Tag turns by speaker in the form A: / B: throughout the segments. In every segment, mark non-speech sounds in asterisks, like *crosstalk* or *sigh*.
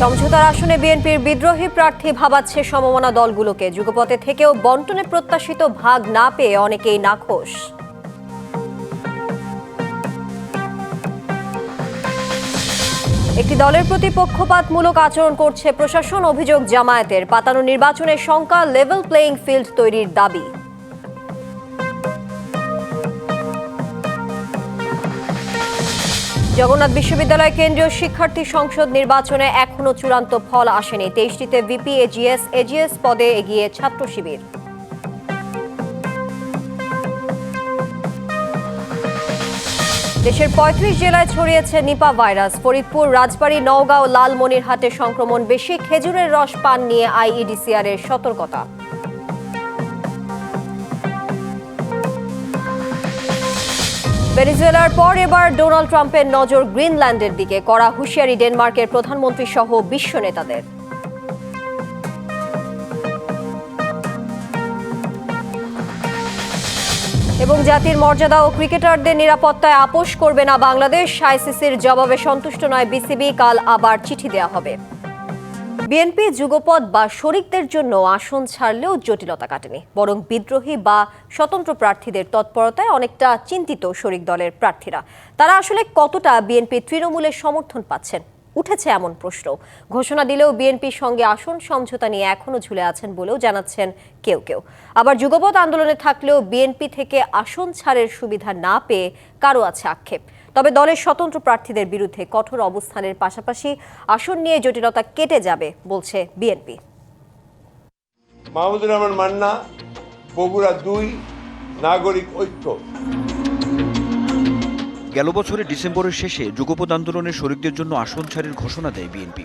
A: সমঝোতার আসনে বিএনপির বিদ্রোহী প্রার্থী ভাবাচ্ছে সমমনা দলগুলোকে যুগপথে থেকেও বন্টনে প্রত্যাশিত ভাগ না পেয়ে অনেকেই নাখোশ একটি দলের প্রতি পক্ষপাতমূলক আচরণ করছে প্রশাসন অভিযোগ জামায়াতের পাতানো নির্বাচনের শঙ্কা লেভেল প্লেয়িং ফিল্ড তৈরির দাবি জগন্নাথ বিশ্ববিদ্যালয় কেন্দ্রীয় শিক্ষার্থী সংসদ নির্বাচনে এখনও চূড়ান্ত ফল আসেনি তেইশটিতে ভিপি এজিএস এজিএস পদে এগিয়ে ছাত্র শিবির দেশের পঁয়ত্রিশ জেলায় ছড়িয়েছে নিপা ভাইরাস ফরিদপুর রাজবাড়ী নওগাঁ লালমনিরহাটে সংক্রমণ বেশি খেজুরের রস পান নিয়ে আইইডিসিআর এর সতর্কতা ভেনিজুয়েলার পর এবার ডোনাল্ড ট্রাম্পের নজর গ্রিনল্যান্ডের দিকে করা হুঁশিয়ারি ডেনমার্কের প্রধানমন্ত্রী সহ বিশ্ব নেতাদের এবং জাতির মর্যাদা ও ক্রিকেটারদের নিরাপত্তায় আপোষ করবে না বাংলাদেশ আইসিসির জবাবে সন্তুষ্ট নয় বিসিবি কাল আবার চিঠি দেয়া হবে বিএনপি যুগপদ বা শরিকদের জন্য আসন ছাড়লেও জটিলতা কাটেনি বরং বিদ্রোহী বা স্বতন্ত্র প্রার্থীদের তৎপরতায় অনেকটা চিন্তিত শরিক দলের প্রার্থীরা তারা আসলে কতটা বিএনপি তৃণমূলের সমর্থন পাচ্ছেন উঠেছে এমন প্রশ্ন ঘোষণা দিলেও বিএনপির সঙ্গে আসন সমঝোতা নিয়ে এখনও ঝুলে আছেন বলেও জানাচ্ছেন কেউ কেউ আবার যুগপৎ আন্দোলনে থাকলেও বিএনপি থেকে আসন ছাড়ের সুবিধা না পেয়ে কারো আছে আক্ষেপ তবে দলের স্বতন্ত্র প্রার্থীদের বিরুদ্ধে কঠোর অবস্থানের পাশাপাশি আসন নিয়ে জটিলতা কেটে যাবে বলছে বিএনপি
B: মাহমুদুর রহমান মান্না বগুড়া দুই নাগরিক ঐক্য
C: গেল বছরের ডিসেম্বরের শেষে যুগপদ আন্দোলনের শরিকদের জন্য আসন ছাড়ের ঘোষণা দেয় বিএনপি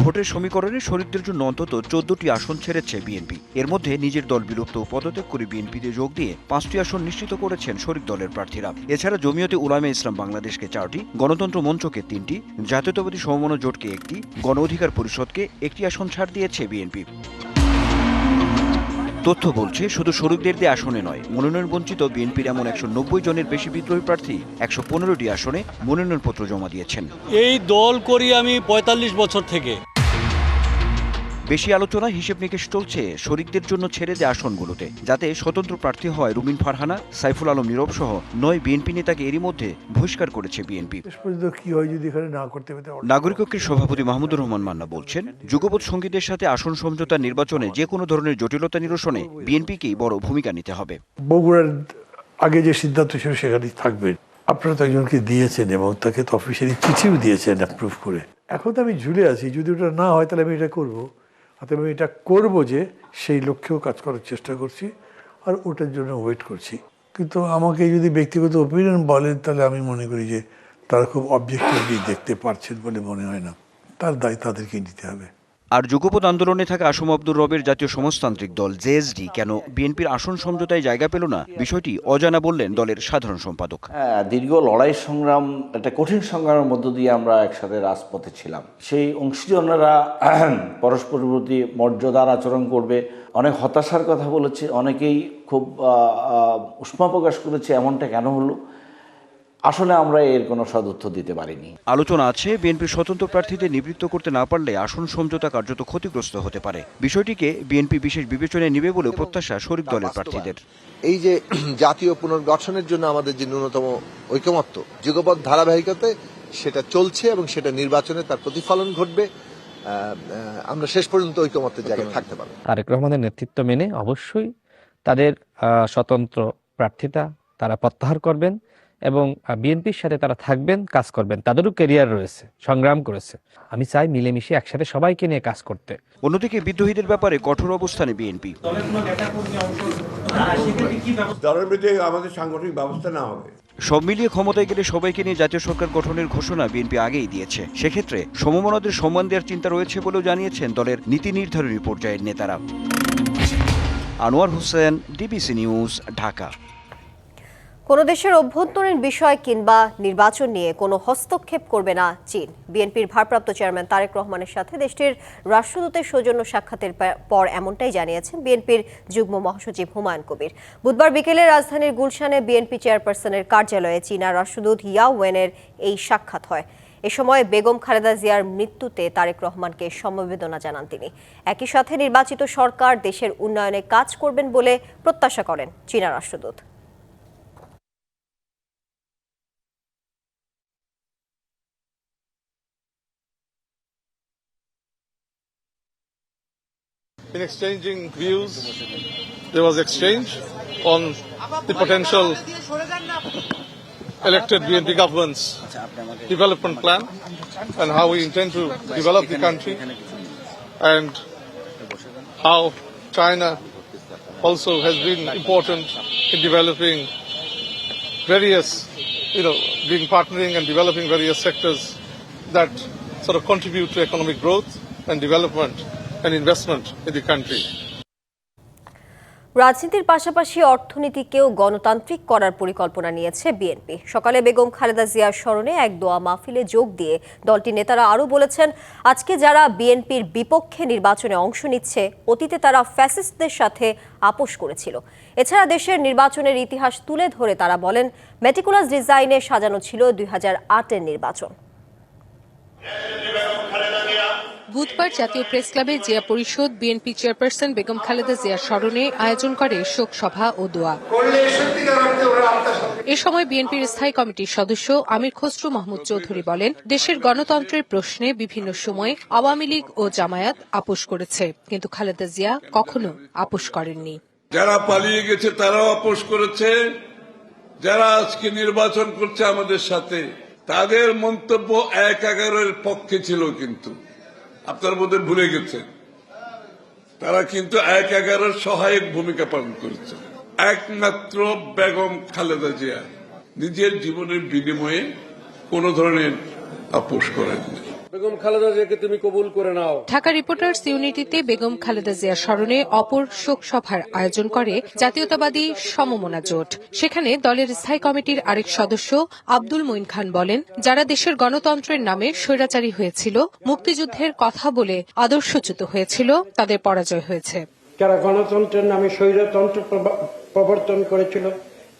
C: ভোটের সমীকরণে শরিকদের জন্য অন্তত চোদ্দটি আসন ছেড়েছে বিএনপি এর মধ্যে নিজের দল বিলুপ্ত পদত্যাগ করে বিএনপিতে যোগ দিয়ে পাঁচটি আসন নিশ্চিত করেছেন শরিক দলের প্রার্থীরা এছাড়া জমিয়তে উলামে ইসলাম বাংলাদেশকে চারটি গণতন্ত্র মঞ্চকে তিনটি জাতীয়তাবাদী সমমনা জোটকে একটি গণ অধিকার পরিষদকে একটি আসন ছাড় দিয়েছে বিএনপি তথ্য বলছে শুধু দিয়ে আসনে নয় মনোনয়ন বঞ্চিত বিএনপির এমন একশো নব্বই জনের বেশি বিদ্রোহী প্রার্থী একশো পনেরোটি আসনে মনোনয়নপত্র জমা দিয়েছেন
D: এই দল করি আমি পঁয়তাল্লিশ বছর থেকে
C: বেশি আলোচনা হিসেব নিকেশ চলছে শরিকদের জন্য ছেড়ে দেয় আসনগুলোতে যাতে স্বতন্ত্র প্রার্থী হয় রুমিন ফারহানা সাইফুল আলম নীরব সহ নয় বিএনপি নেতাকে এরই মধ্যে বহিষ্কার করেছে বিএনপি নাগরিক ঐক্যের সভাপতি মাহমুদুর রহমান মান্না বলছেন যুগপৎ সঙ্গীদের সাথে আসন সমঝোতা নির্বাচনে যে কোনো ধরনের জটিলতা নিরসনে বিএনপিকেই বড় ভূমিকা নিতে হবে
E: বগুড়ার আগে যে সিদ্ধান্ত ছিল সেখানে থাকবে আপনারা তো একজনকে দিয়েছেন এবং তাকে তো অফিসিয়ালি চিঠিও দিয়েছেন অ্যাপ্রুভ করে এখন তো আমি ঝুলে আছি যদি ওটা না হয় তাহলে আমি এটা করবো অতএব আমি এটা করবো যে সেই লক্ষ্যেও কাজ করার চেষ্টা করছি আর ওটার জন্য ওয়েট করছি কিন্তু আমাকে যদি ব্যক্তিগত ওপিনিয়ন বলেন তাহলে আমি মনে করি যে তারা খুব অবজেক্টিভলি দেখতে পারছেন বলে মনে হয় না তার দায় তাদেরকে নিতে হবে
C: আর যুগপথ আন্দোলনে থাকা আসম আব্দুর রবের জাতীয় সমাজতান্ত্রিক দল জেএসডি কেন বিএনপির আসন সমঝোতায় জায়গা পেল না বিষয়টি অজানা বললেন দলের সাধারণ সম্পাদক
F: হ্যাঁ, দীর্ঘ লড়াই সংগ্রাম একটা কঠিন সংগ্রামের মধ্য দিয়ে আমরা একসাথে রাজপথে ছিলাম সেই অংশীজনেরা পরস্পরের প্রতি মর্যাদার আচরণ করবে অনেক হতাশার কথা বলেছে অনেকেই খুব উষ্মা প্রকাশ করেছে এমনটা কেন হলো আসলে আমরা এর কোনো সদুত্তর দিতে পারিনি
C: আলোচনা আছে বিএনপির স্বতন্ত্র প্রার্থীদের নিবৃত্ত করতে না পারলে আসন সমঝোতা কার্যত ক্ষতিগ্রস্ত হতে পারে বিষয়টিকে বিএনপি বিশেষ বিবেচনায় নেবে বলে প্রত্যাশা শরীফ দলের প্রার্থীদের
G: এই যে *clears throat* জাতীয় পুনর্গঠনের জন্য আমাদের যে ন্যূনতম ঐকমত্য যুগপথ ধারাবাহিকতে সেটা চলছে এবং সেটা নির্বাচনে তার প্রতিফলন ঘটবে আমরা শেষ পর্যন্ত ঐকমত্যের জায়গায় থাকতে পারবো
H: তারেক রহমানের নেতৃত্ব মেনে অবশ্যই তাদের স্বতন্ত্র প্রার্থিতা তারা প্রত্যাহার করবেন এবং বিএনপির সাথে তারা থাকবেন কাজ করবেন তাদেরও কেরিয়ার রয়েছে সংগ্রাম করেছে আমি চাই মিলেমিশে একসাথে সবাইকে নিয়ে কাজ করতে
C: অন্যদিকে বিদ্রোহীদের ব্যাপারে কঠোর অবস্থানে বিএনপি
I: আমাদের সাংগঠনিক ব্যবস্থা না হবে
C: সব মিলিয়ে ক্ষমতায় গেলে সবাইকে নিয়ে জাতীয় সরকার গঠনের ঘোষণা বিএনপি আগেই দিয়েছে সেক্ষেত্রে সমমনাদের সম্মান দেওয়ার চিন্তা রয়েছে বলেও জানিয়েছেন দলের নীতি নির্ধারণী পর্যায়ের নেতারা আনোয়ার হোসেন ডিবিসি নিউজ ঢাকা
A: কোনো দেশের অভ্যন্তরীণ বিষয় কিংবা নির্বাচন নিয়ে কোনো হস্তক্ষেপ করবে না চীন বিএনপির ভারপ্রাপ্ত চেয়ারম্যান তারেক রহমানের সাথে দেশটির রাষ্ট্রদূতের সৌজন্য সাক্ষাতের পর এমনটাই জানিয়েছেন বিএনপির যুগ্ম মহাসচিব হুমায়ুন কবির বুধবার বিকেলে রাজধানীর গুলশানে বিএনপি চেয়ারপারসনের কার্যালয়ে চীনা রাষ্ট্রদূত ইয়া ওয়েনের এই সাক্ষাৎ হয় এ সময় বেগম খালেদা জিয়ার মৃত্যুতে তারেক রহমানকে সমবেদনা জানান তিনি একই সাথে নির্বাচিত সরকার দেশের উন্নয়নে কাজ করবেন বলে প্রত্যাশা করেন চীনা রাষ্ট্রদূত in exchanging views. There was exchange on the potential elected BNP government's development plan and how we intend to develop the country and how China also has been important in developing various, you know, being partnering and developing various sectors that sort of contribute to economic growth and development and investment in the country. রাজনীতির পাশাপাশি অর্থনীতিকেও গণতান্ত্রিক করার পরিকল্পনা নিয়েছে BNP সকালে বেগম খালেদা জিয়ার স্মরণে এক দোয়া মাহফিলে যোগ দিয়ে দলটির নেতারা আরও বলেছেন আজকে যারা বিএনপির বিপক্ষে নির্বাচনে অংশ নিচ্ছে অতীতে তারা ফ্যাসিস্টদের সাথে আপোষ করেছিল এছাড়া দেশের নির্বাচনের ইতিহাস তুলে ধরে তারা বলেন মেটিকুলাস ডিজাইনে সাজানো ছিল দুই হাজার আটের নির্বাচন বুধবার জাতীয় প্রেস ক্লাবে জিয়া পরিষদ বিএনপি চেয়ারপারসন বেগম খালেদা জিয়া স্মরণে আয়োজন করে শোক সভা ও দোয়া এ সময় বিএনপির স্থায়ী কমিটির সদস্য আমির খসরু মাহমুদ চৌধুরী বলেন দেশের গণতন্ত্রের প্রশ্নে বিভিন্ন সময়ে আওয়ামী লীগ ও জামায়াত আপোষ করেছে কিন্তু খালেদা জিয়া কখনো আপোষ করেননি যারা পালিয়ে গেছে তারাও আপোষ করেছে যারা আজকে নির্বাচন করছে আমাদের সাথে তাদের মন্তব্য এক এগারোর পক্ষে ছিল কিন্তু আপনার মধ্যে ভুলে গেছে তারা কিন্তু এক এগারোর সহায়ক ভূমিকা পালন করেছে একমাত্র বেগম খালেদা জিয়া নিজের জীবনের বিনিময়ে কোন ধরনের আপোষ করেন বেগম খালেদা জিয়াকে তুমি কবুল করে নাও ঢাকা রিপোর্টার্স ইউনিটিতে বেগম খালেদা জিয়ার স্মরণে অপর শোক সভার আয়োজন করে জাতীয়তাবাদী সমমনা জোট সেখানে দলের স্থায়ী কমিটির আরেক সদস্য আব্দুল মঈন খান বলেন যারা দেশের গণতন্ত্রের নামে স্বৈরাচারী হয়েছিল মুক্তিযুদ্ধের কথা বলে আদর্শচ্যুত হয়েছিল তাদের পরাজয় হয়েছে যারা গণতন্ত্রের নামে স্বৈরতন্ত্র প্রবর্তন করেছিল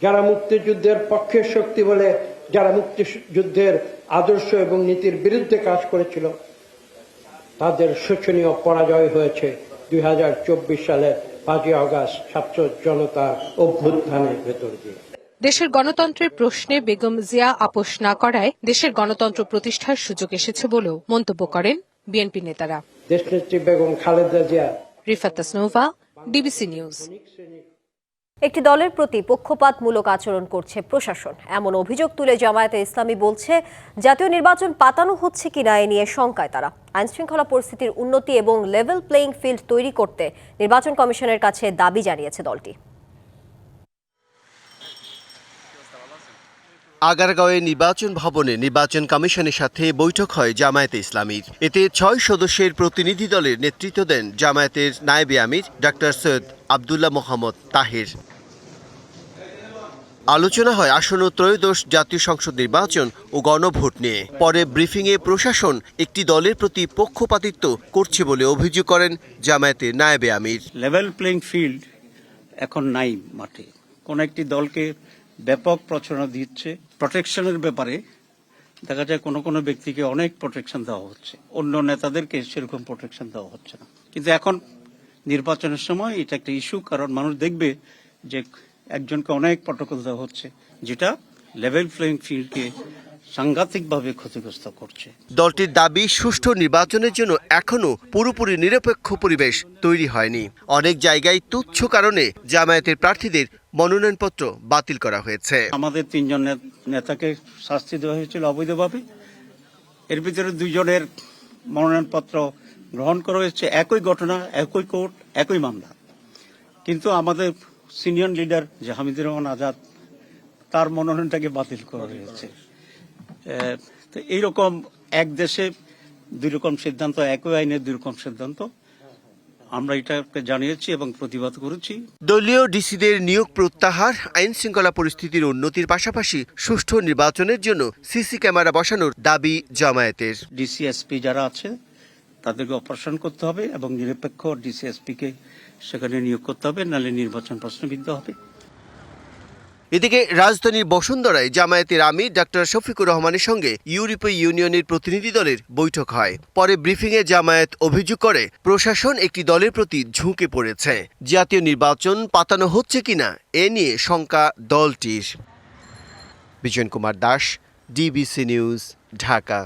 A: যারা মুক্তিযুদ্ধের পক্ষের শক্তি বলে যারা মুক্তিযুদ্ধের আদর্শ এবং নীতির বিরুদ্ধে কাজ করেছিল তাদের শোচনীয় পরাজয় হয়েছে দুই সালে পাঁচই আগস্ট ছাত্র জনতা অভ্যুত্থানের ভেতর দিয়ে দেশের গণতন্ত্রের প্রশ্নে বেগম জিয়া আপোষ না করায় দেশের গণতন্ত্র প্রতিষ্ঠার সুযোগ এসেছে বলেও মন্তব্য করেন বিএনপি নেতারা দেশনেত্রী বেগম খালেদা জিয়া রিফাত নিউজ একটি দলের প্রতি পক্ষপাতমূলক আচরণ করছে প্রশাসন এমন অভিযোগ তুলে জামায়াতে ইসলামী বলছে জাতীয় নির্বাচন পাতানো হচ্ছে কিনা এ নিয়ে শঙ্কায় তারা আইনশৃঙ্খলা পরিস্থিতির উন্নতি এবং লেভেল প্লেয়িং ফিল্ড তৈরি করতে নির্বাচন কমিশনের কাছে দাবি জানিয়েছে দলটি আগারগাঁওয়ে নির্বাচন ভবনে নির্বাচন কমিশনের সাথে বৈঠক হয় জামায়াতে ইসলামীর এতে ছয় সদস্যের প্রতিনিধি দলের নেতৃত্ব দেন জামায়াতের নায়েবে আমির ডাক্তার সৈয়দ আবদুল্লাহ মোহাম্মদ তাহির আলোচনা হয় আসন্ন ত্রয়োদশ জাতীয় সংসদ নির্বাচন ও গণভোট নিয়ে পরে ব্রিফিংয়ে প্রশাসন একটি দলের প্রতি পক্ষপাতিত্ব করছে বলে অভিযোগ করেন জামায়াতের নায়েবে আমির লেভেল প্লেইং ফিল্ড এখন নাই মাঠে কোন একটি দলকে ব্যাপক প্রচারণা দিচ্ছে প্রোটেকশনের ব্যাপারে দেখা যায় কোনো কোনো ব্যক্তিকে অনেক প্রোটেকশন দেওয়া হচ্ছে অন্য নেতাদেরকে সেরকম প্রোটেকশন দেওয়া হচ্ছে না কিন্তু এখন নির্বাচনের সময় এটা একটা ইস্যু কারণ মানুষ দেখবে যে একজনকে অনেক প্রটোকল দেওয়া হচ্ছে যেটা লেভেল প্লেয়িং ফিল্ডকে সাংঘাতিকভাবে ক্ষতিগ্রস্ত করছে দলটির দাবি সুষ্ঠু নির্বাচনের জন্য এখনও পুরোপুরি নিরপেক্ষ পরিবেশ তৈরি হয়নি অনেক জায়গায় তুচ্ছ কারণে জামায়াতের প্রার্থীদের মনোনয়নপত্র বাতিল করা হয়েছে আমাদের তিনজন নেতাকে শাস্তি দেওয়া হয়েছিল অবৈধভাবে এর ভিতরে দুজনের মনোনয়নপত্র গ্রহণ করা হয়েছে একই ঘটনা একই কোর্ট একই মামলা কিন্তু আমাদের সিনিয়র লিডার যে হামিদুর রহমান আজাদ তার মনোনয়নটাকে বাতিল করা হয়েছে তো এইরকম এক দেশে দুই রকম সিদ্ধান্ত একই আইনে দুই রকম সিদ্ধান্ত আমরা এটাকে জানিয়েছি এবং প্রতিবাদ করেছি দলীয় ডিসিদের নিয়োগ প্রত্যাহার আইন শৃঙ্খলা পরিস্থিতির উন্নতির পাশাপাশি সুষ্ঠু নির্বাচনের জন্য সিসি ক্যামেরা বসানোর দাবি জামায়াতের ডিসিএসপি যারা আছে তাদেরকে অপারেশন করতে হবে এবং নিরপেক্ষ ডিসিএসপিকে সেখানে নিয়োগ করতে হবে নালে নির্বাচন প্রশ্নবিদ্ধ হবে এদিকে রাজধানীর বসুন্ধরায় জামায়াতের আমি ডাক্তার শফিকুর রহমানের সঙ্গে ইউরোপীয় ইউনিয়নের প্রতিনিধি দলের বৈঠক হয় পরে ব্রিফিংয়ে জামায়াত অভিযোগ করে প্রশাসন একটি দলের প্রতি ঝুঁকে পড়েছে জাতীয় নির্বাচন পাতানো হচ্ছে কিনা এ নিয়ে শঙ্কা দলটির বিজয়ন কুমার দাস ডিবিসি নিউজ ঢাকা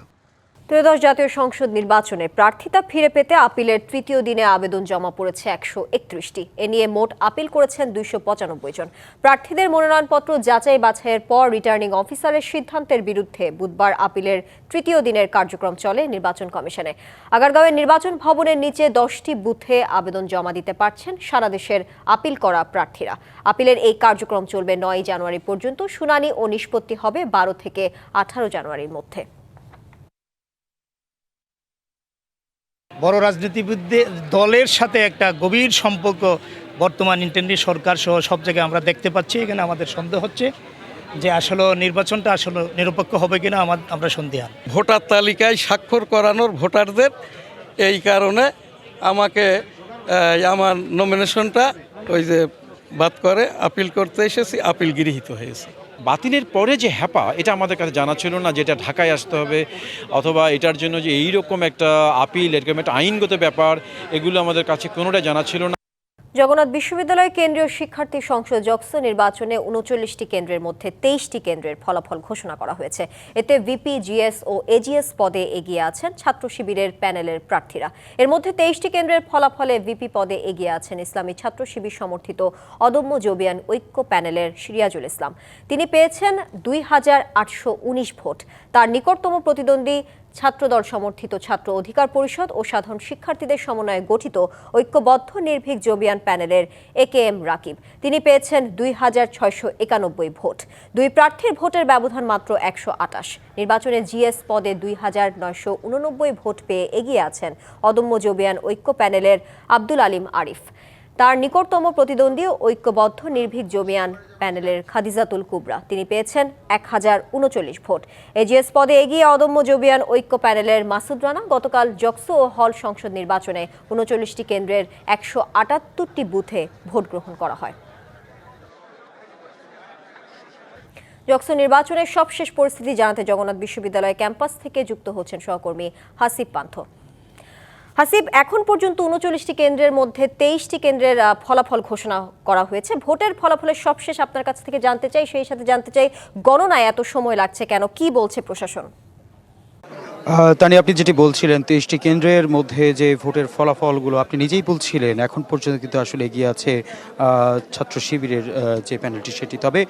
A: ত্রয়োদশ জাতীয় সংসদ নির্বাচনে প্রার্থিতা ফিরে পেতে আপিলের তৃতীয় দিনে আবেদন জমা পড়েছে একশো একত্রিশটি এ নিয়ে মোট আপিল করেছেন দুইশো পঁচানব্বই জন প্রার্থীদের মনোনয়নপত্র যাচাই বাছাইয়ের পর রিটার্নিং অফিসারের সিদ্ধান্তের বিরুদ্ধে বুধবার আপিলের তৃতীয় দিনের কার্যক্রম চলে নির্বাচন কমিশনে আগারগাঁওয়ের নির্বাচন ভবনের নিচে দশটি বুথে আবেদন জমা দিতে পারছেন সারা দেশের আপিল করা প্রার্থীরা আপিলের এই কার্যক্রম চলবে নয় জানুয়ারি পর্যন্ত শুনানি ও নিষ্পত্তি হবে বারো থেকে আঠারো জানুয়ারির মধ্যে বড় রাজনীতিবিদদের দলের সাথে একটা গভীর সম্পর্ক বর্তমান ইন্টেন্ডি সরকার সহ সব জায়গায় আমরা দেখতে পাচ্ছি এখানে আমাদের সন্দেহ হচ্ছে যে আসলে নির্বাচনটা আসলে নিরপেক্ষ হবে কিনা আমার আমরা সন্দেহ ভোটার তালিকায় স্বাক্ষর করানোর ভোটারদের এই কারণে আমাকে আমার নমিনেশনটা ওই যে বাদ করে আপিল করতে এসেছি আপিল গৃহীত হয়েছে বাতিলের পরে যে হ্যাপা এটা আমাদের কাছে জানা ছিল না যেটা ঢাকায় আসতে হবে অথবা এটার জন্য যে এইরকম একটা আপিল এরকম একটা আইনগত ব্যাপার এগুলো আমাদের কাছে কোনোটাই জানা ছিল না জগন্নাথ বিশ্ববিদ্যালয় কেন্দ্রীয় শিক্ষার্থী সংসদ জকস নির্বাচনে উনচল্লিশটি কেন্দ্রের মধ্যে তেইশটি কেন্দ্রের ফলাফল ঘোষণা করা হয়েছে এতে ভিপি জিএস ও এজিএস পদে এগিয়ে আছেন ছাত্র শিবিরের প্যানেলের প্রার্থীরা এর মধ্যে তেইশটি কেন্দ্রের ফলাফলে ভিপি পদে এগিয়ে আছেন ইসলামী ছাত্র শিবির সমর্থিত অদম্য জোবিয়ান ঐক্য প্যানেলের সিরিয়াজুল ইসলাম তিনি পেয়েছেন দুই হাজার আটশো উনিশ ভোট তার নিকটতম প্রতিদ্বন্দ্বী ছাত্রদল সমর্থিত ছাত্র অধিকার পরিষদ ও সাধারণ শিক্ষার্থীদের সমন্বয়ে গঠিত ঐক্যবদ্ধ নির্ভীক জবিয়ান প্যানেলের এ কে এম রাকিব তিনি পেয়েছেন দুই হাজার ছয়শো একানব্বই ভোট দুই প্রার্থীর ভোটের ব্যবধান মাত্র একশো আটাশ নির্বাচনে জিএস পদে দুই হাজার নয়শো উননব্বই ভোট পেয়ে এগিয়ে আছেন অদম্য জবিয়ান ঐক্য প্যানেলের আব্দুল আলিম আরিফ তার নিকটতম প্রতিদ্বন্দ্বী ঐক্যবদ্ধ নির্ভীক জমিয়ান প্যানেলের খাদিজাতুল কুবরা তিনি পেয়েছেন এক হাজার উনচল্লিশ ভোট এজিএস পদে এগিয়ে অদম্য জমিয়ান ঐক্য প্যানেলের মাসুদ রানা গতকাল জকসো ও হল সংসদ নির্বাচনে উনচল্লিশটি কেন্দ্রের একশো আটাত্তরটি বুথে ভোট গ্রহণ করা হয় জকসু নির্বাচনের সবশেষ পরিস্থিতি জানাতে জগন্নাথ বিশ্ববিদ্যালয় ক্যাম্পাস থেকে যুক্ত হচ্ছেন সহকর্মী হাসিব পান্থ হাসিব এখন পর্যন্ত উনচল্লিশটি কেন্দ্রের মধ্যে তেইশটি কেন্দ্রের ফলাফল ঘোষণা করা হয়েছে ভোটের ফলাফলের সবশেষ আপনার কাছ থেকে জানতে চাই সেই সাথে জানতে চাই গণনায় এত সময় লাগছে কেন কি বলছে প্রশাসন তানি আপনি যেটি বলছিলেন তেইশটি কেন্দ্রের মধ্যে যে ভোটের ফলাফলগুলো আপনি নিজেই বলছিলেন এখন পর্যন্ত কিন্তু আসলে এগিয়ে আছে ছাত্র শিবিরের যে প্যানেলটি সেটি তবে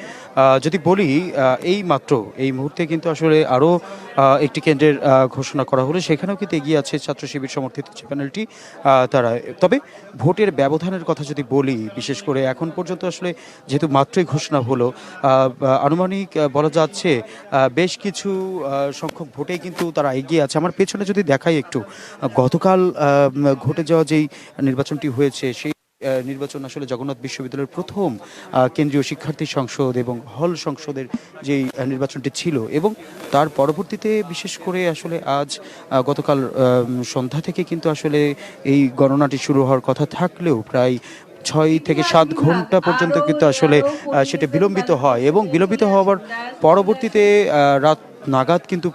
A: যদি বলি এই মাত্র এই মুহূর্তে কিন্তু আসলে আরও একটি কেন্দ্রের ঘোষণা করা হলো সেখানেও কিন্তু এগিয়ে আছে ছাত্র শিবির সমর্থিত যে প্যানেলটি তারা তবে ভোটের ব্যবধানের কথা যদি বলি বিশেষ করে এখন পর্যন্ত আসলে যেহেতু মাত্রই ঘোষণা হলো আনুমানিক বলা যাচ্ছে বেশ কিছু সংখ্যক ভোটে কিন্তু তারা এগিয়ে আছে আমার পেছনে যদি দেখাই একটু গতকাল ঘটে যাওয়া যেই নির্বাচনটি হয়েছে সেই নির্বাচন আসলে জগন্নাথ বিশ্ববিদ্যালয়ের প্রথম কেন্দ্রীয় শিক্ষার্থী সংসদ এবং হল সংসদের যেই নির্বাচনটি ছিল এবং তার পরবর্তীতে বিশেষ করে আসলে আজ গতকাল সন্ধ্যা থেকে কিন্তু আসলে এই গণনাটি শুরু হওয়ার কথা থাকলেও প্রায় ছয় থেকে সাত ঘন্টা পর্যন্ত কিন্তু আসলে সেটা বিলম্বিত হয় এবং বিলম্বিত হওয়ার পরবর্তীতে রাত নাগাদ কিন্তু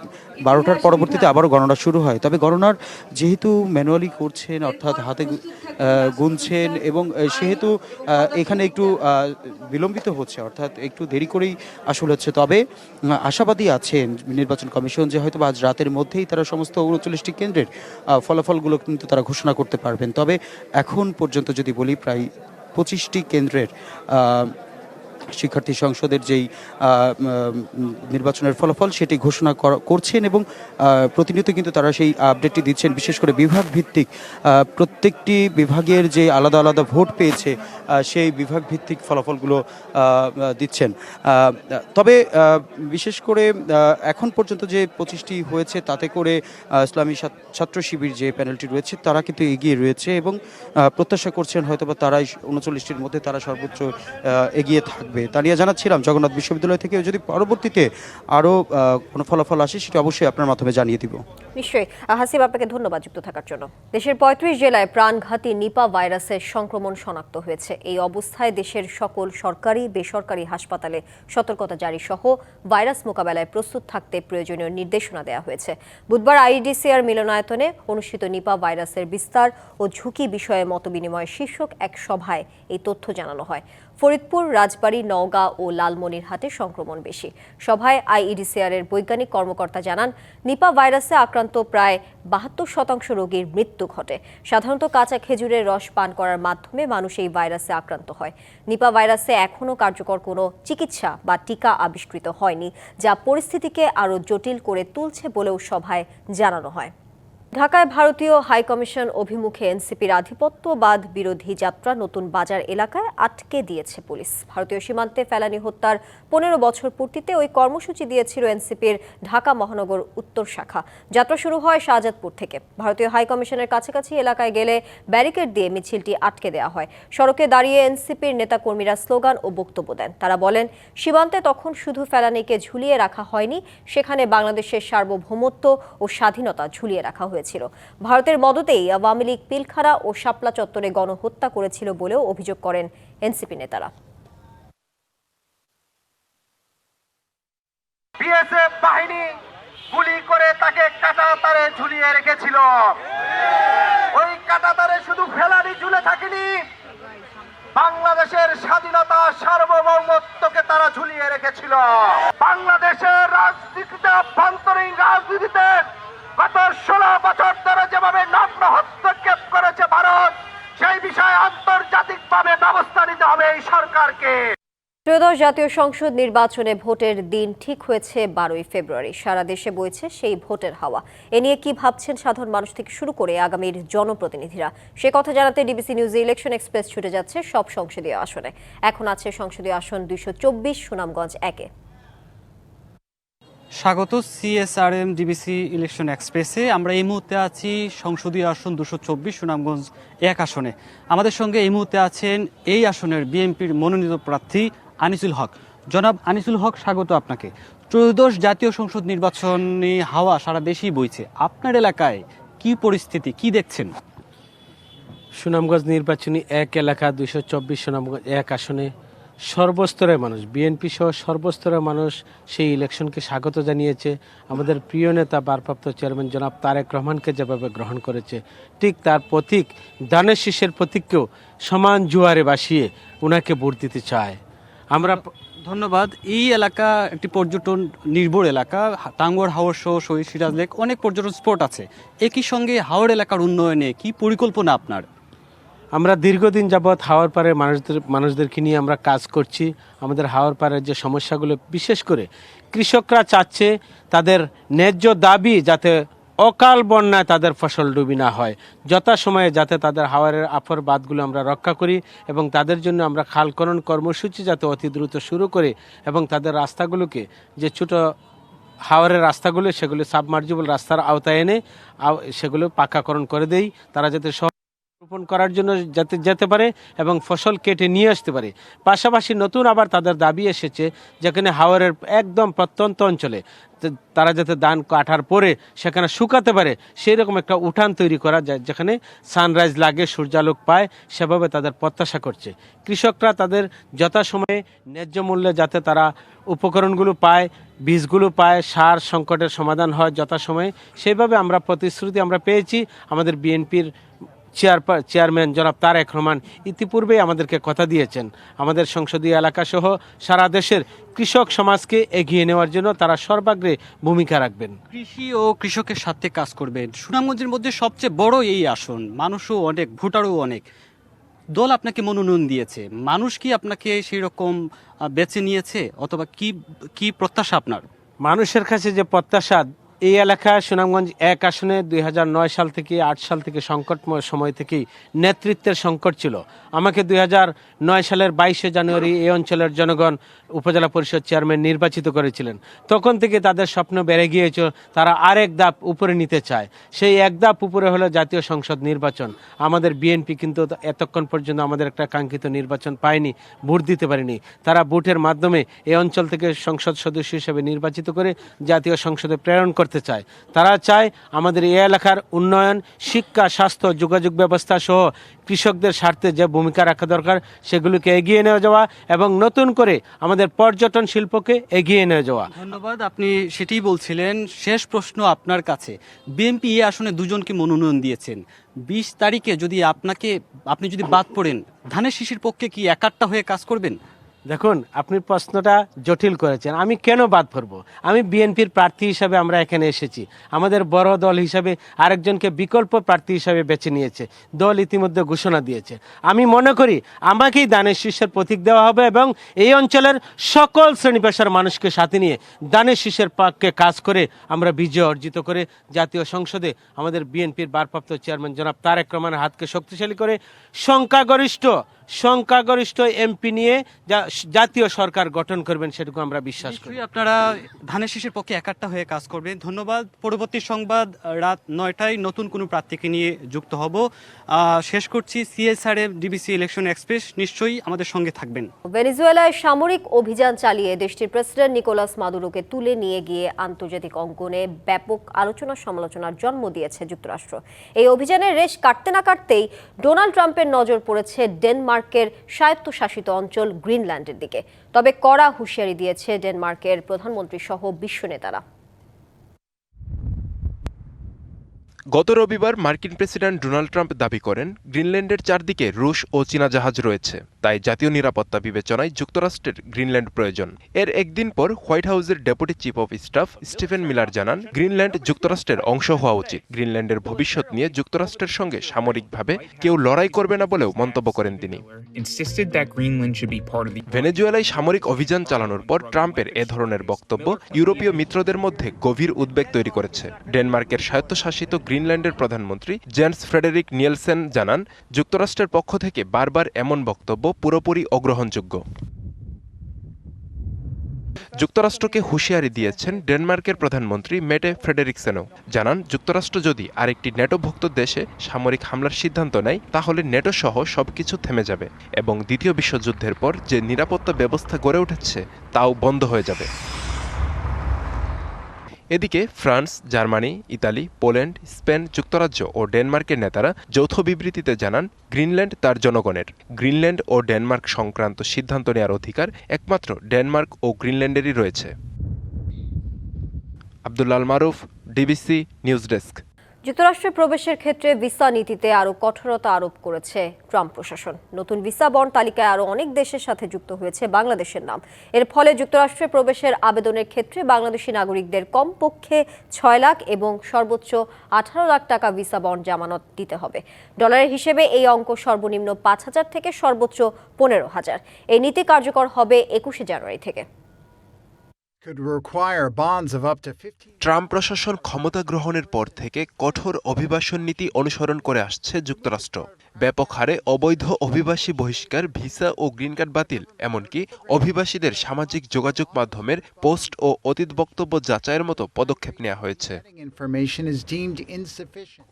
A: বারোটার পরবর্তীতে আবারও গণনা শুরু হয় তবে গণনার যেহেতু ম্যানুয়ালি করছেন অর্থাৎ হাতে গুনছেন এবং সেহেতু এখানে একটু বিলম্বিত হচ্ছে অর্থাৎ একটু দেরি করেই আসল হচ্ছে তবে আশাবাদী আছেন নির্বাচন কমিশন যে হয়তো আজ রাতের মধ্যেই তারা সমস্ত উনচল্লিশটি কেন্দ্রের ফলাফলগুলো কিন্তু তারা ঘোষণা করতে পারবেন তবে এখন পর্যন্ত যদি বলি প্রায় পঁচিশটি কেন্দ্রের শিক্ষার্থী সংসদের যেই নির্বাচনের ফলাফল সেটি ঘোষণা করছেন এবং প্রতিনিয়ত কিন্তু তারা সেই আপডেটটি দিচ্ছেন বিশেষ করে বিভাগ ভিত্তিক প্রত্যেকটি বিভাগের যে আলাদা আলাদা ভোট পেয়েছে সেই বিভাগ ভিত্তিক ফলাফলগুলো দিচ্ছেন তবে বিশেষ করে এখন পর্যন্ত যে পঁচিশটি হয়েছে তাতে করে ইসলামী ছাত্র শিবির যে প্যানেলটি রয়েছে তারা কিন্তু এগিয়ে রয়েছে এবং প্রত্যাশা করছেন হয়তোবা তারাই উনচল্লিশটির মধ্যে তারা সর্বোচ্চ এগিয়ে থাকবে হবে তা নিয়ে জানাচ্ছিলাম জগন্নাথ বিশ্ববিদ্যালয় থেকে যদি পরবর্তীতে আরও কোনো ফলাফল আসে সেটা অবশ্যই আপনার মাধ্যমে জানিয়ে দিব নিশ্চয়ই হাসিব আপনাকে ধন্যবাদ যুক্ত থাকার জন্য দেশের পঁয়ত্রিশ জেলায় প্রাণঘাতী নিপা ভাইরাসের সংক্রমণ শনাক্ত হয়েছে এই অবস্থায় দেশের সকল সরকারি বেসরকারি হাসপাতালে সতর্কতা জারি সহ ভাইরাস মোকাবেলায় প্রস্তুত থাকতে প্রয়োজনীয় নির্দেশনা দেওয়া হয়েছে বুধবার আইডিসিআর মিলনায়তনে অনুষ্ঠিত নিপা ভাইরাসের বিস্তার ও ঝুঁকি বিষয়ে মত বিনিময় শীর্ষক এক সভায় এই তথ্য জানানো হয় ফরিদপুর রাজবাড়ী নওগাঁ ও লালমনির হাতে সংক্রমণ বেশি সভায় আইইডিসিআর এর বৈজ্ঞানিক কর্মকর্তা জানান নিপা ভাইরাসে আক্রান্ত প্রায় বাহাত্তর শতাংশ রোগীর মৃত্যু ঘটে সাধারণত কাঁচা খেজুরের রস পান করার মাধ্যমে মানুষ এই ভাইরাসে আক্রান্ত হয় নিপা ভাইরাসে এখনও কার্যকর কোনো চিকিৎসা বা টিকা আবিষ্কৃত হয়নি যা পরিস্থিতিকে আরও জটিল করে তুলছে বলেও সভায় জানানো হয় ঢাকায় ভারতীয় হাইকমিশন অভিমুখে এনসিপির আধিপত্যবাদ বিরোধী যাত্রা নতুন বাজার এলাকায় আটকে দিয়েছে পুলিশ ভারতীয় সীমান্তে ফেলানি হত্যার পনেরো বছর পূর্তিতে ওই কর্মসূচি দিয়েছিল এনসিপির ঢাকা মহানগর উত্তর শাখা যাত্রা শুরু হয় শাহজাদপুর থেকে ভারতীয় হাইকমিশনের কাছাকাছি এলাকায় গেলে ব্যারিকেড দিয়ে মিছিলটি আটকে দেওয়া হয় সড়কে দাঁড়িয়ে এনসিপির নেতাকর্মীরা স্লোগান ও বক্তব্য দেন তারা বলেন সীমান্তে তখন শুধু ফেলানিকে ঝুলিয়ে রাখা হয়নি সেখানে বাংলাদেশের সার্বভৌমত্ব ও স্বাধীনতা ঝুলিয়ে রাখা হয়েছে হয়েছিল ভারতের মদতেই আওয়ামী লীগ পিলখারা ও শাপলা চত্বরে গণহত্যা করেছিল বলেও অভিযোগ করেন এনসিপি নেতারা গুলি করে তাকে ঝুলিয়ে রেখেছিল ওই শুধু ঝুলে থাকেনি বাংলাদেশের স্বাধীনতা সার্বভৌমত্বকে তারা ঝুলিয়ে রেখেছিল বাংলাদেশের রাজনীতিতে আভ্যন্তরীণ রাজনীতিতে গত ষোলো বছর ধরে যেভাবে নগ্ন হস্তক্ষেপ করেছে ভারত সেই বিষয়ে আন্তর্জাতিক ভাবে ব্যবস্থা নিতে হবে এই সরকারকে ত্রয়োদশ জাতীয় সংসদ নির্বাচনে ভোটের দিন ঠিক হয়েছে বারোই ফেব্রুয়ারি সারা দেশে বইছে সেই ভোটের হাওয়া এ নিয়ে কি ভাবছেন সাধারণ মানুষ থেকে শুরু করে আগামীর জনপ্রতিনিধিরা সে কথা জানাতে ডিবিসি নিউজে ইলেকশন এক্সপ্রেস ছুটে যাচ্ছে সব সংসদীয় আসনে এখন আছে সংসদীয় আসন দুইশো চব্বিশ সুনামগঞ্জ একে স্বাগত সিএসআরএম ডিবিসি ইলেকশন এক্সপ্রেসে আমরা এই মুহূর্তে আছি সংসদীয় আসন দুশো চব্বিশ সুনামগঞ্জ এক আসনে আমাদের সঙ্গে এই মুহূর্তে আছেন এই আসনের বিএনপির মনোনীত প্রার্থী আনিসুল হক জনাব আনিসুল হক স্বাগত আপনাকে চৌদ্দশ জাতীয় সংসদ নির্বাচনী হাওয়া সারা দেশেই বইছে আপনার এলাকায় কি পরিস্থিতি কি দেখছেন সুনামগঞ্জ নির্বাচনী এক এলাকা দুশো চব্বিশ সুনামগঞ্জ এক আসনে সর্বস্তরের মানুষ বিএনপি সহ সর্বস্তরের মানুষ সেই ইলেকশনকে স্বাগত জানিয়েছে আমাদের প্রিয় নেতা ভারপ্রাপ্ত চেয়ারম্যান জনাব তারেক রহমানকে যেভাবে গ্রহণ করেছে ঠিক তার প্রতীক দানের শীষের প্রতীককেও সমান জুয়ারে বাসিয়ে ওনাকে ভোট দিতে চায় আমরা ধন্যবাদ এই এলাকা একটি পর্যটন নির্ভর এলাকা টাঙ্গর হাওর সহ শহীদ সিরাজ লেক অনেক পর্যটন স্পট আছে একই সঙ্গে হাওড় এলাকার উন্নয়নে কি পরিকল্পনা আপনার আমরা দীর্ঘদিন যাবৎ হাওয়ার পারে মানুষদের মানুষদেরকে নিয়ে আমরা কাজ করছি আমাদের হাওয়ার পাড়ের যে সমস্যাগুলো বিশেষ করে কৃষকরা চাচ্ছে তাদের ন্যায্য দাবি যাতে অকাল বন্যায় তাদের ফসল ডুবি না হয় যথাসময়ে যাতে তাদের হাওয়ারের আফর বাদগুলো আমরা রক্ষা করি এবং তাদের জন্য আমরা খালকরণ কর্মসূচি যাতে অতি দ্রুত শুরু করে এবং তাদের রাস্তাগুলোকে যে ছোটো হাওয়ারের রাস্তাগুলো সেগুলো সাবমার্জিবল রাস্তার আওতায় এনে সেগুলো পাকাকরণ করে দেই তারা যাতে রোপণ করার জন্য যাতে যেতে পারে এবং ফসল কেটে নিয়ে আসতে পারে পাশাপাশি নতুন আবার তাদের দাবি এসেছে যেখানে হাওয়ারের একদম প্রত্যন্ত অঞ্চলে তারা যাতে ধান কাটার পরে সেখানে শুকাতে পারে সেই রকম একটা উঠান তৈরি করা যায় যেখানে সানরাইজ লাগে সূর্যালোক পায় সেভাবে তাদের প্রত্যাশা করছে কৃষকরা তাদের যথাসময়ে ন্যায্য মূল্যে যাতে তারা উপকরণগুলো পায় বীজগুলো পায় সার সংকটের সমাধান হয় যথাসময়ে সেইভাবে আমরা প্রতিশ্রুতি আমরা পেয়েছি আমাদের বিএনপির চেয়ার চেয়ারম্যান জনাব তারেক রহমান ইতিপূর্বেই আমাদেরকে কথা দিয়েছেন আমাদের সংসদীয় এলাকাসহ সারা দেশের কৃষক সমাজকে এগিয়ে নেওয়ার জন্য তারা সর্বাগ্রে ভূমিকা রাখবেন কৃষি ও কৃষকের সাথে কাজ করবেন সুনামগঞ্জের মধ্যে সবচেয়ে বড় এই আসন মানুষও অনেক ভোটারও অনেক দল আপনাকে মনোনয়ন দিয়েছে মানুষ কি আপনাকে সেই রকম বেছে নিয়েছে অথবা কি কি প্রত্যাশা আপনার মানুষের কাছে যে প্রত্যাশা এই এলাকা সুনামগঞ্জ এক আসনে দুই সাল থেকে আট সাল থেকে সংকটময় সময় থেকেই নেতৃত্বের সংকট ছিল আমাকে দুই সালের বাইশে জানুয়ারি এই অঞ্চলের জনগণ উপজেলা পরিষদ চেয়ারম্যান নির্বাচিত করেছিলেন তখন থেকে তাদের স্বপ্ন বেড়ে গিয়েছে তারা আরেক ধাপ উপরে নিতে চায় সেই এক ধাপ উপরে হলো জাতীয় সংসদ নির্বাচন আমাদের বিএনপি কিন্তু এতক্ষণ পর্যন্ত আমাদের একটা কাঙ্ক্ষিত নির্বাচন পায়নি ভোট দিতে পারেনি তারা ভোটের মাধ্যমে এই অঞ্চল থেকে সংসদ সদস্য হিসেবে নির্বাচিত করে জাতীয় সংসদে প্রেরণ করতে করতে চায় তারা চায় আমাদের এই এলাকার উন্নয়ন শিক্ষা স্বাস্থ্য যোগাযোগ ব্যবস্থা সহ কৃষকদের স্বার্থে যে ভূমিকা রাখা দরকার সেগুলিকে এগিয়ে নিয়ে যাওয়া এবং নতুন করে আমাদের পর্যটন শিল্পকে এগিয়ে নিয়ে যাওয়া ধন্যবাদ আপনি সেটি বলছিলেন শেষ প্রশ্ন আপনার কাছে বিএনপি এই আসনে দুজনকে মনোনয়ন দিয়েছেন বিশ তারিখে যদি আপনাকে আপনি যদি বাদ পড়েন ধানের শিশির পক্ষে কি একাট্টা হয়ে কাজ করবেন দেখুন আপনি প্রশ্নটা জটিল করেছেন আমি কেন বাদ পড়ব আমি বিএনপির প্রার্থী হিসাবে আমরা এখানে এসেছি আমাদের বড় দল হিসাবে আরেকজনকে বিকল্প প্রার্থী হিসাবে বেছে নিয়েছে দল ইতিমধ্যে ঘোষণা দিয়েছে আমি মনে করি আমাকেই দানের শীর্ষের প্রতীক দেওয়া হবে এবং এই অঞ্চলের সকল শ্রেণী পেশার মানুষকে সাথে নিয়ে দানের শীর্ষের পাককে কাজ করে আমরা বিজয় অর্জিত করে জাতীয় সংসদে আমাদের বিএনপির ভারপ্রাপ্ত চেয়ারম্যান জনাব তারেক রহমানের হাতকে শক্তিশালী করে সংখ্যাগরিষ্ঠ সংখ্যাগরিষ্ঠ এমপি নিয়ে জাতীয় সরকার গঠন করবেন সেটুকু আমরা বিশ্বাস করি আপনারা ধানের শীষের পক্ষে একাট্টা হয়ে কাজ করবেন ধন্যবাদ পরবর্তী সংবাদ রাত নয়টায় নতুন কোনো প্রার্থীকে নিয়ে যুক্ত হব শেষ করছি সিএসআরএফ ডিবিসি ইলেকশন এক্সপ্রেস নিশ্চয়ই আমাদের সঙ্গে থাকবেন ভেনিজুয়েলায় সামরিক অভিযান চালিয়ে দেশটির প্রেসিডেন্ট নিকোলাস মাদুরোকে তুলে নিয়ে গিয়ে আন্তর্জাতিক অঙ্গনে ব্যাপক আলোচনা সমালোচনার জন্ম দিয়েছে যুক্তরাষ্ট্র এই অভিযানের রেশ কাটতে না কাটতেই ডোনাল্ড ট্রাম্পের নজর পড়েছে ডেনমার্ক ডেনমার্কের স্বায়ত্তশাসিত অঞ্চল গ্রিনল্যান্ডের দিকে তবে কড়া হুঁশিয়ারি দিয়েছে ডেনমার্কের প্রধানমন্ত্রী সহ বিশ্ব নেতারা গত রবিবার মার্কিন প্রেসিডেন্ট ডোনাল্ড ট্রাম্প দাবি করেন গ্রিনল্যান্ডের চারদিকে রুশ ও চীনা জাহাজ রয়েছে তাই জাতীয় নিরাপত্তা বিবেচনায় যুক্তরাষ্ট্রের গ্রিনল্যান্ড প্রয়োজন এর একদিন পর হোয়াইট হাউসের deputy chief of staff Stephen Miller জানান গ্রিনল্যান্ড যুক্তরাষ্ট্রের অংশ হওয়া উচিত গ্রিনল্যান্ডের ভবিষ্যৎ নিয়ে যুক্তরাষ্ট্রের সঙ্গে সামরিকভাবে কেউ লড়াই করবে না বলেও মন্তব্য করেন তিনি ভেনেজুয়েলায় সামরিক অভিযান চালানোর পর ট্রাম্পের এ ধরনের বক্তব্য ইউরোপীয় মিত্রদের মধ্যে গভীর উদ্বেগ তৈরি করেছে ডেনমার্কের স্বায়ত্তশাসিত গ্রিনল্যান্ডের প্রধানমন্ত্রী জেন্স ফ্রেডেরিক নিয়েলসেন জানান যুক্তরাষ্ট্রের পক্ষ থেকে বারবার এমন বক্তব্য পুরোপুরি অগ্রহণযোগ্য যুক্তরাষ্ট্রকে হুঁশিয়ারি দিয়েছেন ডেনমার্কের প্রধানমন্ত্রী মেটে ফ্রেডেরিকসেনও জানান যুক্তরাষ্ট্র যদি আরেকটি ন্যাটোভুক্ত দেশে সামরিক হামলার সিদ্ধান্ত নেয় তাহলে নেটো সহ সবকিছু থেমে যাবে এবং দ্বিতীয় বিশ্বযুদ্ধের পর যে নিরাপত্তা ব্যবস্থা গড়ে উঠেছে তাও বন্ধ হয়ে যাবে এদিকে France Germany Italy Poland Spain যুক্তরাজ্য ও ডেনমার্কের নেতারা যৌথ বিবৃতিতে জানান গ্রিনল্যান্ড তার জনগণের গ্রিনল্যান্ড ও ডেনমার্ক সংক্রান্ত সিদ্ধান্ত নেওয়ার অধিকার একমাত্র ডেনমার্ক ও গ্রিনল্যান্ডেরই রয়েছে Abdullal Maruf DBC news desk যুক্তরাষ্ট্রে প্রবেশের ক্ষেত্রে ভিসা নীতিতে আরও কঠোরতা আরোপ করেছে ট্রাম্প প্রশাসন নতুন ভিসা বন তালিকায় আরও অনেক দেশের সাথে যুক্ত হয়েছে বাংলাদেশের নাম এর ফলে যুক্তরাষ্ট্রে প্রবেশের আবেদনের ক্ষেত্রে বাংলাদেশী নাগরিকদের কমপক্ষে ছয় লাখ এবং সর্বোচ্চ আঠারো লাখ টাকা ভিসা বন জামানত দিতে হবে ডলারের হিসেবে এই অঙ্ক সর্বনিম্ন পাঁচ হাজার থেকে সর্বোচ্চ পনেরো হাজার এই নীতি কার্যকর হবে একুশে জানুয়ারি থেকে ট্রাম্প প্রশাসন ক্ষমতা গ্রহণের পর থেকে কঠোর অভিবাসন নীতি অনুসরণ করে আসছে যুক্তরাষ্ট্র ব্যাপক হারে অবৈধ অভিবাসী বহিষ্কার ভিসা ও গ্রিন কার্ড বাতিল এমনকি অভিবাসীদের সামাজিক যোগাযোগ মাধ্যমের পোস্ট ও অতীত বক্তব্য যাচাইয়ের মতো পদক্ষেপ নেওয়া হয়েছে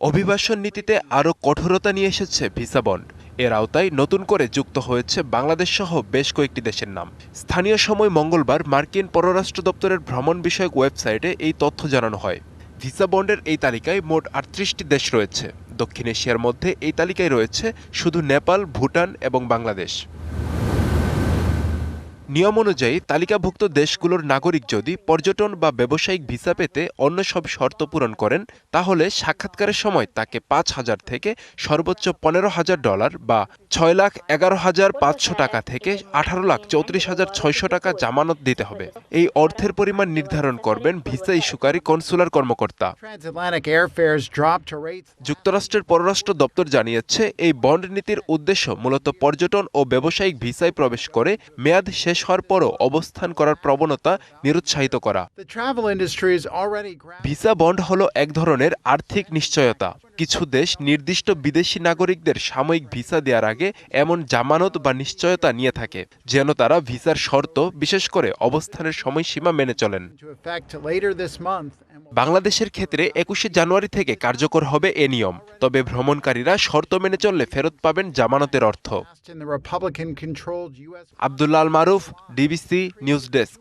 A: অভিবাসন নীতিতে আরও কঠোরতা নিয়ে এসেছে ভিসা বন্ড এর আওতায় নতুন করে যুক্ত হয়েছে বাংলাদেশ সহ বেশ কয়েকটি দেশের নাম স্থানীয় সময় মঙ্গলবার মার্কিন পররাষ্ট্র দপ্তরের ভ্রমণ বিষয়ক ওয়েবসাইটে এই তথ্য জানানো হয় ভিসা বন্ডের এই তালিকায় মোট আটত্রিশটি দেশ রয়েছে দক্ষিণ এশিয়ার মধ্যে এই তালিকায় রয়েছে শুধু নেপাল ভুটান এবং বাংলাদেশ নিয়ম অনুযায়ী তালিকাভুক্ত দেশগুলোর নাগরিক যদি পর্যটন বা ব্যবসায়িক ভিসা পেতে অন্য সব শর্ত পূরণ করেন তাহলে সাক্ষাৎকারের সময় তাকে পাঁচ হাজার থেকে সর্বোচ্চ পনেরো হাজার ডলার বা ছয় লাখ এগারো হাজার পাঁচশো টাকা থেকে আঠারো লাখ চৌত্রিশ হাজার ছয়শো টাকা জামানত দিতে হবে এই অর্থের পরিমাণ নির্ধারণ করবেন ভিসা ইস্যুকারী কনসুলার কর্মকর্তা যুক্তরাষ্ট্রের পররাষ্ট্র দপ্তর জানিয়েছে এই বন্ড নীতির উদ্দেশ্য মূলত পর্যটন ও ব্যবসায়িক ভিসায় প্রবেশ করে মেয়াদ শেষ হওয়ার পরও অবস্থান করার প্রবণতা নিরুৎসাহিত করা ভিসা বন্ড হলো এক ধরনের আর্থিক নিশ্চয়তা কিছু দেশ নির্দিষ্ট বিদেশি নাগরিকদের সাময়িক ভিসা দেওয়ার আগে এমন জামানত বা নিশ্চয়তা নিয়ে থাকে যেন তারা ভিসার শর্ত বিশেষ করে অবস্থানের সময়সীমা মেনে চলেন বাংলাদেশের ক্ষেত্রে একুশে জানুয়ারি থেকে কার্যকর হবে এ নিয়ম তবে ভ্রমণকারীরা শর্ত মেনে চললে ফেরত পাবেন জামানতের অর্থ আবদুল্লাল মারুফ DVC News Desk.